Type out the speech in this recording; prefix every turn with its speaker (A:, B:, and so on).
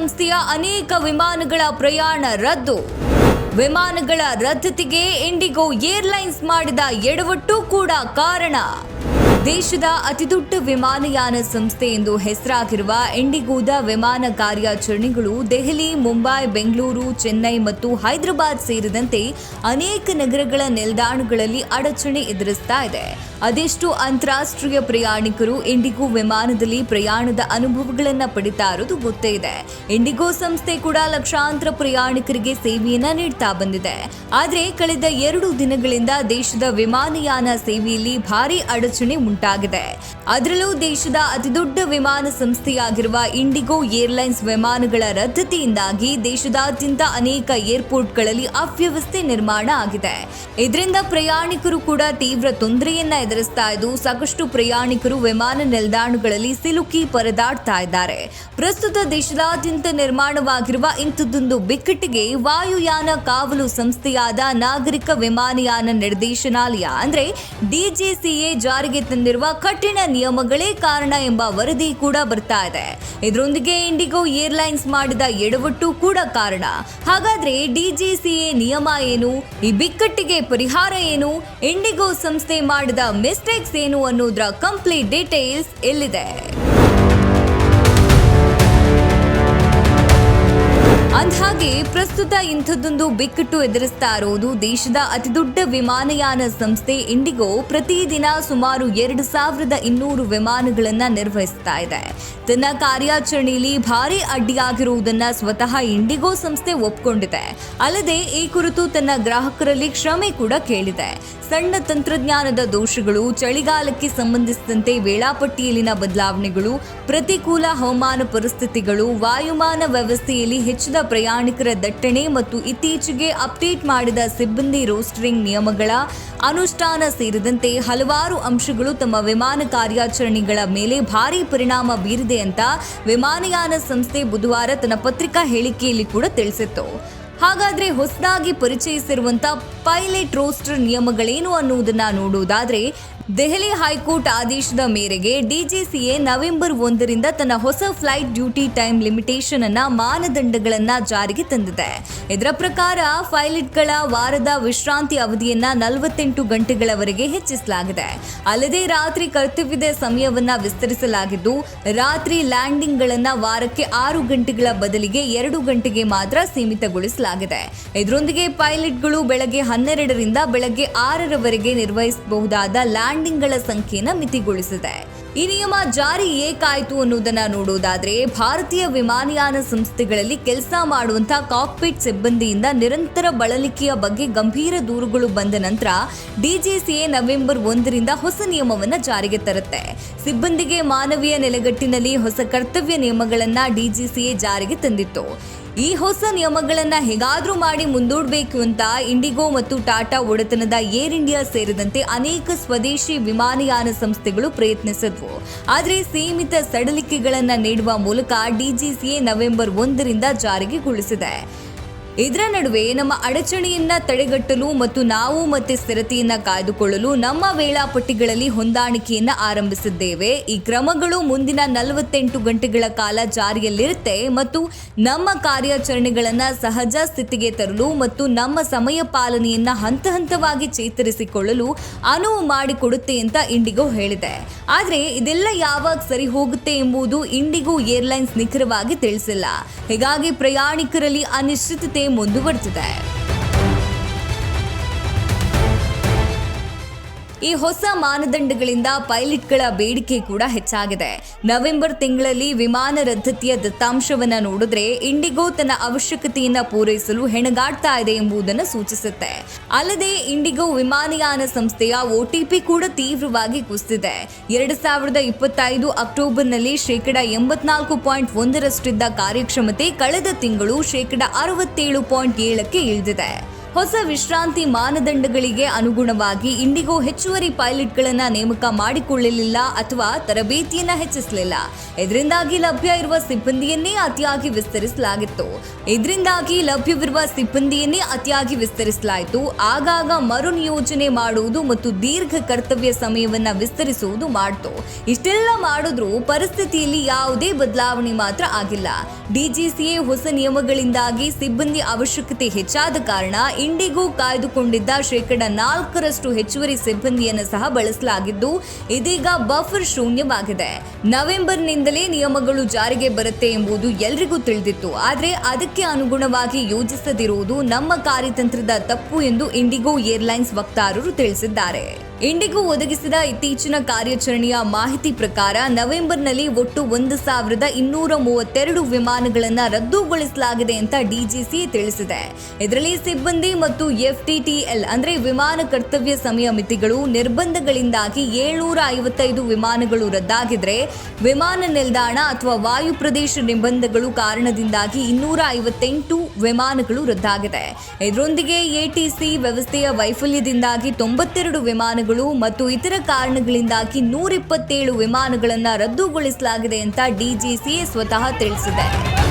A: ಸಂಸ್ಥೆಯ ಅನೇಕ ವಿಮಾನಗಳ ಪ್ರಯಾಣ ರದ್ದು. ವಿಮಾನಗಳ ರದ್ದತಿಗೆ ಇಂಡಿಗೋ ಏರ್ಲೈನ್ಸ್ ಮಾಡಿದ ಎಡವಟ್ಟು ಕೂಡ ಕಾರಣ. ದೇಶದ ಅತಿದೊಡ್ಡ ವಿಮಾನಯಾನ ಸಂಸ್ಥೆ ಎಂದು ಹೆಸರಾಗಿರುವ ಇಂಡಿಗೋದ ವಿಮಾನ ಕಾರ್ಯಾಚರಣೆಗಳು ದೆಹಲಿ, ಮುಂಬೈ, ಬೆಂಗಳೂರು, ಚೆನ್ನೈ ಮತ್ತು ಹೈದರಾಬಾದ್ ಸೇರಿದಂತೆ ಅನೇಕ ನಗರಗಳ ನಿಲ್ದಾಣಗಳಲ್ಲಿ ಅಡಚಣೆ ಎದುರಿಸ್ತಾ ಇದೆ. ಅದೆಷ್ಟು ಅಂತಾರಾಷ್ಟ್ರೀಯ ಪ್ರಯಾಣಿಕರು ಇಂಡಿಗೋ ವಿಮಾನದಲ್ಲಿ ಪ್ರಯಾಣದ ಅನುಭವಗಳನ್ನು ಪಡಿತಾ ಇರೋದು ಗೊತ್ತೇ ಇದೆ. ಇಂಡಿಗೋ ಸಂಸ್ಥೆ ಕೂಡ ಲಕ್ಷಾಂತರ ಪ್ರಯಾಣಿಕರಿಗೆ ಸೇವೆಯನ್ನು ನೀಡ್ತಾ ಬಂದಿದೆ. ಆದರೆ ಕಳೆದ ಎರಡು ದಿನಗಳಿಂದ ದೇಶದ ವಿಮಾನಯಾನ ಸೇವೆಯಲ್ಲಿ ಭಾರಿ ಅಡಚಣೆ ಉಂಟಾಗಿದೆ. ಅದರಲ್ಲೂ ದೇಶದ ಅತಿದೊಡ್ಡ ವಿಮಾನ ಸಂಸ್ಥೆಯಾಗಿರುವ ಇಂಡಿಗೋ ಏರ್ಲೈನ್ಸ್ ವಿಮಾನಗಳ ರದ್ದತಿಯಿಂದಾಗಿ ದೇಶದಾದ್ಯಂತ ಅನೇಕ ಏರ್ಪೋರ್ಟ್ಗಳಲ್ಲಿ ಅವ್ಯವಸ್ಥೆ ನಿರ್ಮಾಣ ಆಗಿದೆ. ಇದರಿಂದ ಪ್ರಯಾಣಿಕರು ಕೂಡ ತೀವ್ರ ತೊಂದರೆಯನ್ನ ಎದುರಿಸ್ತಾ ಇದ್ದು, ಸಾಕಷ್ಟು ಪ್ರಯಾಣಿಕರು ವಿಮಾನ ನಿಲ್ದಾಣಗಳಲ್ಲಿ ಸಿಲುಕಿ ಪರದಾಡ್ತಾ ಇದ್ದಾರೆ. ಪ್ರಸ್ತುತ ದೇಶದಾದ್ಯಂತ ನಿರ್ಮಾಣವಾಗಿರುವ ಇಂಥದ್ದೊಂದು ಬಿಕ್ಕಟ್ಟಿಗೆ ವಾಯುಯಾನ ಕಾವಲು ಸಂಸ್ಥೆಯಾದ ನಾಗರಿಕ ವಿಮಾನಯಾನ ನಿರ್ದೇಶನಾಲಯ, ಅಂದ್ರೆ ಡಿಜೆಸಿಎ ಜಾರಿಗೆ ತಂದಿರುವ ಕಠಿಣ ನಿಯಮಗಳೇ ಕಾರಣ ಎಂಬ ವರದಿ ಕೂಡ ಬರ್ತಾ ಇದೆ. ಇದರೊಂದಿಗೆ ಇಂಡಿಗೋ ಏರ್ಲೈನ್ಸ್ ಮಾಡಿದ ಎಡವಟ್ಟು ಕೂಡ ಕಾರಣ. ಹಾಗಾದ್ರೆ ಡಿಜಿಸಿಎ ನಿಯಮ ಏನು? ಈ ಬಿಕ್ಕಟ್ಟಿಗೆ ಪರಿಹಾರ ಏನು? ಇಂಡಿಗೋ ಸಂಸ್ಥೆ ಮಾಡಿದ ಮಿಸ್ಟೇಕ್ಸ್ ಏನು ಅನ್ನೋದ್ರ ಕಂಪ್ಲೀಟ್ ಡೀಟೇಲ್ಸ್ ಎಲ್ಲಿದೆ? ಅಂದ್ಹಾಗೆ ಪ್ರಸ್ತುತ ಇಂಥದ್ದೊಂದು ಬಿಕ್ಕಟ್ಟು ಎದುರಿಸ್ತಾ ಇರೋದು ದೇಶದ ಅತಿದೊಡ್ಡ ವಿಮಾನಯಾನ ಸಂಸ್ಥೆ ಇಂಡಿಗೋ ಪ್ರತಿದಿನ ಸುಮಾರು ಎರಡು ಸಾವಿರದ ಇನ್ನೂರು ವಿಮಾನಗಳನ್ನು ನಿರ್ವಹಿಸ್ತಾ ಇದೆ. ತನ್ನ ಕಾರ್ಯಾಚರಣೆಯಲ್ಲಿ ಭಾರಿ ಅಡ್ಡಿಯಾಗಿರುವುದನ್ನ ಸ್ವತಃ ಇಂಡಿಗೋ ಸಂಸ್ಥೆ ಒಪ್ಕೊಂಡಿದೆ. ಅಲ್ಲದೆ ಈ ಕುರಿತು ತನ್ನ ಗ್ರಾಹಕರಲ್ಲಿ ಕ್ಷಮೆ ಕೂಡ ಕೇಳಿದೆ. ಸಣ್ಣ ತಂತ್ರಜ್ಞಾನದ ದೋಷಗಳು, ಚಳಿಗಾಲಕ್ಕೆ ಸಂಬಂಧಿಸಿದಂತೆ ವೇಳಾಪಟ್ಟಿಯಲ್ಲಿನ ಬದಲಾವಣೆಗಳು, ಪ್ರತಿಕೂಲ ಹವಾಮಾನ ಪರಿಸ್ಥಿತಿಗಳು, ವಾಯುಮಾನ ವ್ಯವಸ್ಥೆಯಲ್ಲಿ ಹೆಚ್ಚಿದ ಪ್ರಯಾಣಿಕರ ದಟ್ಟಣೆ ಮತ್ತು ಇತ್ತೀಚೆಗೆ ಅಪ್ಡೇಟ್ ಮಾಡಿದ ಸಿಬ್ಬಂದಿ ರೋಸ್ಟರಿಂಗ್ ನಿಯಮಗಳ ಅನುಷ್ಠಾನ ಸೇರಿದಂತೆ ಹಲವಾರು ಅಂಶಗಳು ತಮ್ಮ ವಿಮಾನ ಕಾರ್ಯಾಚರಣೆಗಳ ಮೇಲೆ ಭಾರಿ ಪರಿಣಾಮ ಬೀರಿದೆ ಅಂತ ವಿಮಾನಯಾನ ಸಂಸ್ಥೆ ಬುಧವಾರ ತನ್ನ ಪತ್ರಿಕಾ ಹೇಳಿಕೆಯಲ್ಲಿ ಕೂಡ ತಿಳಿಸಿತ್ತು. ಹಾಗಾದ್ರೆ ಹೊಸದಾಗಿ ಪರಿಚಯಿಸಿರುವಂತ ಪೈಲಟ್ ರೋಸ್ಟರ್ ನಿಯಮಗಳೇನು ಅನ್ನುವುದನ್ನ ನೋಡುವುದಾದ್ರೆ ದೆಹಲಿ ಹೈಕೋರ್ಟ್ ಆದೇಶದ ಮೇರೆಗೆ ಡಿಜಿಸಿಎ ನವೆಂಬರ್ ಒಂದರಿಂದ ತನ್ನ ಹೊಸ ಫ್ಲೈಟ್ ಡ್ಯೂಟಿ ಟೈಮ್ ಲಿಮಿಟೇಷನ್ ಅನ್ನ ಮಾನದಂಡಗಳನ್ನ ಜಾರಿಗೆ ತಂದಿದೆ. ಇದರ ಪ್ರಕಾರ ಪೈಲಟ್ಗಳ ವಾರದ ವಿಶ್ರಾಂತಿ ಅವಧಿಯನ್ನ ನಲವತ್ತೆಂಟು ಗಂಟೆಗಳವರೆಗೆ ಹೆಚ್ಚಿಸಲಾಗಿದೆ. ಅಲ್ಲದೆ ರಾತ್ರಿ ಕರ್ತವ್ಯದ ಸಮಯವನ್ನ ವಿಸ್ತರಿಸಲಾಗಿದ್ದು, ರಾತ್ರಿ ಲ್ಯಾಂಡಿಂಗ್ಗಳನ್ನ ವಾರಕ್ಕೆ ಆರು ಗಂಟೆಗಳ ಬದಲಿಗೆ ಎರಡು ಗಂಟೆಗೆ ಮಾತ್ರ ಸೀಮಿತಗೊಳಿಸಲಾಗಿದೆ. ಇದರೊಂದಿಗೆ ಪೈಲಟ್ಗಳು ಬೆಳಗ್ಗೆ ಹನ್ನೆರಡರಿಂದ ಬೆಳಗ್ಗೆ ಆರರವರೆಗೆ ನಿರ್ವಹಿಸಬಹುದಾದ ಲ್ಯಾಂಡಿಂಗ್ಗಳ ಸಂಖ್ಯೆಯನ್ನು ಮಿತಿಗೊಳಿಸಿದೆ. ಈ ನಿಯಮ ಜಾರಿ ಏಕಾಯಿತು ಅನ್ನೋದನ್ನ ನೋಡೋದಾದ್ರೆ ಭಾರತೀಯ ವಿಮಾನಯಾನ ಸಂಸ್ಥೆಗಳಲ್ಲಿ ಕೆಲಸ ಮಾಡುವಂತಹ ಕಾಕ್ಪಿಟ್ ಸಿಬ್ಬಂದಿಯಿಂದ ನಿರಂತರ ಬಳಲಿಕೆಯ ಬಗ್ಗೆ ಗಂಭೀರ ದೂರುಗಳು ಬಂದ ನಂತರ ಡಿಜಿಸಿಎ ನವೆಂಬರ್ ಒಂದರಿಂದ ಹೊಸ ನಿಯಮವನ್ನು ಜಾರಿಗೆ ತರುತ್ತೆ. ಸಿಬ್ಬಂದಿಗೆ ಮಾನವೀಯ ನೆಲೆಗಟ್ಟಿನಲ್ಲಿ ಹೊಸ ಕರ್ತವ್ಯ ನಿಯಮಗಳನ್ನ ಡಿಜಿಸಿಎ ಜಾರಿಗೆ ತಂದಿತ್ತು. ಈ ಹೊಸ ನಿಯಮಗಳನ್ನು ಹೇಗಾದರೂ ಮಾಡಿ ಮುಂದೂಡಬೇಕು ಅಂತ ಇಂಡಿಗೋ ಮತ್ತು ಟಾಟಾ ಒಡೆತನದ ಏರ್ ಇಂಡಿಯಾ ಸೇರಿದಂತೆ ಅನೇಕ ಸ್ವದೇಶಿ ವಿಮಾನಯಾನ ಸಂಸ್ಥೆಗಳು ಪ್ರಯತ್ನಿಸಿದ್ವು. ಆದರೆ ಸೀಮಿತ ಸಡಲಿಕೆಗಳನ್ನು ನೀಡುವ ಮೂಲಕ ಡಿಜಿಸಿಎ ನವೆಂಬರ್ ಒಂದರಿಂದ ಜಾರಿಗೆಗೊಳಿಸಿದೆ ಇದರ ನಡುವೆ ನಮ್ಮ ಅಡಚಣೆಯನ್ನ ತಡೆಗಟ್ಟಲು ಮತ್ತು ನಾವು ಮತ್ತೆ ಸ್ಥಿರತೆಯನ್ನ ಕಾಯ್ದುಕೊಳ್ಳಲು ನಮ್ಮ ವೇಳಾಪಟ್ಟಿಗಳಲ್ಲಿ ಹೊಂದಾಣಿಕೆಯನ್ನ ಆರಂಭಿಸಿದ್ದೇವೆ. ಈ ಕ್ರಮಗಳು ಮುಂದಿನ ನಲವತ್ತೆಂಟು ಗಂಟೆಗಳ ಕಾಲ ಜಾರಿಯಲ್ಲಿರುತ್ತೆ ಮತ್ತು ನಮ್ಮ ಕಾರ್ಯಾಚರಣೆಗಳನ್ನ ಸಹಜ ಸ್ಥಿತಿಗೆ ತರಲು ಮತ್ತು ನಮ್ಮ ಸಮಯ ಪಾಲನೆಯನ್ನ ಹಂತ ಹಂತವಾಗಿ ಚೇತರಿಸಿಕೊಳ್ಳಲು ಅನುವು ಮಾಡಿಕೊಡುತ್ತೆ ಅಂತ ಇಂಡಿಗೋ ಹೇಳಿದೆ. ಆದರೆ ಇದೆಲ್ಲ ಯಾವಾಗ ಸರಿ ಹೋಗುತ್ತೆ ಎಂಬುದು ಇಂಡಿಗೋ ಏರ್ಲೈನ್ಸ್ ನಿಖರವಾಗಿ ತಿಳಿಸಿಲ್ಲ. ಹೀಗಾಗಿ ಪ್ರಯಾಣಿಕರಲ್ಲಿ ಅನಿಶ್ಚಿತತೆ ಮುಂದುವರೆದಿದೆ ಈ ಹೊಸ ಮಾನದಂಡಗಳಿಂದ ಪೈಲಟ್ಗಳ ಬೇಡಿಕೆ ಕೂಡ ಹೆಚ್ಚಾಗಿದೆ. ನವೆಂಬರ್ ತಿಂಗಳಲ್ಲಿ ವಿಮಾನ ರದ್ದತಿಯ ದತ್ತಾಂಶವನ್ನ ನೋಡಿದ್ರೆ ಇಂಡಿಗೋ ತನ್ನ ಅವಶ್ಯಕತೆಯನ್ನ ಪೂರೈಸಲು ಹೆಣಗಾಡ್ತಾ ಇದೆ ಎಂಬುದನ್ನು ಸೂಚಿಸುತ್ತೆ. ಅಲ್ಲದೆ ಇಂಡಿಗೋ ವಿಮಾನಯಾನ ಸಂಸ್ಥೆಯ ಒಟಿಪಿ ಕೂಡ ತೀವ್ರವಾಗಿ ಕುಸಿದಿದೆ. ಎರಡು ಸಾವಿರದ ಇಪ್ಪತ್ತೈದು ಅಕ್ಟೋಬರ್ನಲ್ಲಿ ಶೇಕಡ ಎಂಬತ್ನಾಲ್ಕು ಪಾಯಿಂಟ್ ಒಂದರಷ್ಟಿದ್ದ ಕಾರ್ಯಕ್ಷಮತೆ ಕಳೆದ ತಿಂಗಳು ಶೇಕಡ ಅರವತ್ತೇಳು ಪಾಯಿಂಟ್ ಏಳಕ್ಕೆ ಇಳಿದಿದೆ. ಹೊಸ ವಿಶ್ರಾಂತಿ ಮಾನದಂಡಗಳಿಗೆ ಅನುಗುಣವಾಗಿ ಇಂಡಿಗೋ ಹೆಚ್ಚುವರಿ ಪೈಲಟ್ಗಳನ್ನು ನೇಮಕ ಮಾಡಿಕೊಳ್ಳಲಿಲ್ಲ ಅಥವಾ ತರಬೇತಿಯನ್ನು ಹೆಚ್ಚಿಸಲಿಲ್ಲ. ಇದರಿಂದಾಗಿ ಲಭ್ಯ ಇರುವ ಸಿಬ್ಬಂದಿಯನ್ನೇ ಅತಿಯಾಗಿ ವಿಸ್ತರಿಸಲಾಗಿತ್ತು. ಇದರಿಂದಾಗಿ ಲಭ್ಯವಿರುವ ಸಿಬ್ಬಂದಿಯನ್ನೇ ಅತಿಯಾಗಿ ವಿಸ್ತರಿಸಲಾಯಿತು. ಆಗಾಗ ಮರು ನಿಯೋಜನೆ ಮಾಡುವುದು ಮತ್ತು ದೀರ್ಘ ಕರ್ತವ್ಯ ಸಮಯವನ್ನ ವಿಸ್ತರಿಸುವುದು ಮಾಡಿತು. ಇಷ್ಟೆಲ್ಲ ಮಾಡಿದ್ರೂ ಪರಿಸ್ಥಿತಿಯಲ್ಲಿ ಯಾವುದೇ ಬದಲಾವಣೆ ಮಾತ್ರ ಆಗಿಲ್ಲ. ಡಿಜಿಸಿಎ ಹೊಸ ನಿಯಮಗಳಿಂದಾಗಿ ಸಿಬ್ಬಂದಿ ಅವಶ್ಯಕತೆ ಹೆಚ್ಚಾದ ಕಾರಣ ಇಂಡಿಗೋ ಕಾಯ್ದುಕೊಂಡಿದ್ದ ಶೇಕಡ ನಾಲ್ಕರಷ್ಟು ಹೆಚ್ಚುವರಿ ಸಿಬ್ಬಂದಿಯನ್ನು ಸಹ ಬಳಸಲಾಗಿದ್ದು, ಇದೀಗ ಬಫರ್ ಶೂನ್ಯವಾಗಿದೆ. ನವೆಂಬರ್ನಿಂದಲೇ ನಿಯಮಗಳು ಜಾರಿಗೆ ಬರುತ್ತೆ ಎಂಬುದು ಎಲ್ರಿಗೂ ತಿಳಿದಿತ್ತು. ಆದರೆ ಅದಕ್ಕೆ ಅನುಗುಣವಾಗಿ ಯೋಜಿಸದಿರುವುದು ನಮ್ಮ ಕಾರ್ಯತಂತ್ರದ ತಪ್ಪು ಎಂದು ಇಂಡಿಗೋ ಏರ್ಲೈನ್ಸ್ ವಕ್ತಾರರು ತಿಳಿಸಿದ್ದಾರೆ. ಇಂಡಿಗೋ ಒದಗಿಸಿದ ಇತ್ತೀಚಿನ ಕಾರ್ಯಾಚರಣೆಯ ಮಾಹಿತಿ ಪ್ರಕಾರ ನವೆಂಬರ್ನಲ್ಲಿ ಒಟ್ಟು ಒಂದು ಸಾವಿರದ ಇನ್ನೂರ ಮೂವತ್ತೆರಡು ವಿಮಾನಗಳನ್ನು ರದ್ದುಗೊಳಿಸಲಾಗಿದೆ ಅಂತ ಡಿಜಿಸಿ ತಿಳಿಸಿದೆ. ಇದರಲ್ಲಿ ಸಿಬ್ಬಂದಿ ಮತ್ತು ಎಫ್ಟಿಟಿಎಲ್ ಅಂದ್ರೆ ವಿಮಾನ ಕರ್ತವ್ಯ ಸಮಯ ಮಿತಿಗಳು ನಿರ್ಬಂಧಗಳಿಂದಾಗಿ ಏಳ್ನೂರ ಐವತ್ತೈದು ವಿಮಾನಗಳು ರದ್ದಾಗಿದ್ರೆ ವಿಮಾನ ನಿಲ್ದಾಣ ಅಥವಾ ವಾಯು ಪ್ರದೇಶ ನಿರ್ಬಂಧಗಳು ಕಾರಣದಿಂದಾಗಿ ಇನ್ನೂರ ಐವತ್ತೆಂಟು ವಿಮಾನಗಳು ರದ್ದಾಗಿದೆ. ಇದರೊಂದಿಗೆ ಎಟಿಸಿ ವ್ಯವಸ್ಥೆಯ ವೈಫಲ್ಯದಿಂದಾಗಿ ತೊಂಬತ್ತೆರಡು ವಿಮಾನಗಳು ಮತ್ತು ಇತರ ಕಾರಣಗಳಿಂದಾಗಿ ನೂರಿಪ್ಪತ್ತೇಳು ವಿಮಾನಗಳನ್ನು ರದ್ದುಗೊಳಿಸಲಾಗಿದೆ ಅಂತ ಡಿಜಿಸಿ ಸ್ವತಃ ತಿಳಿಸಿದೆ.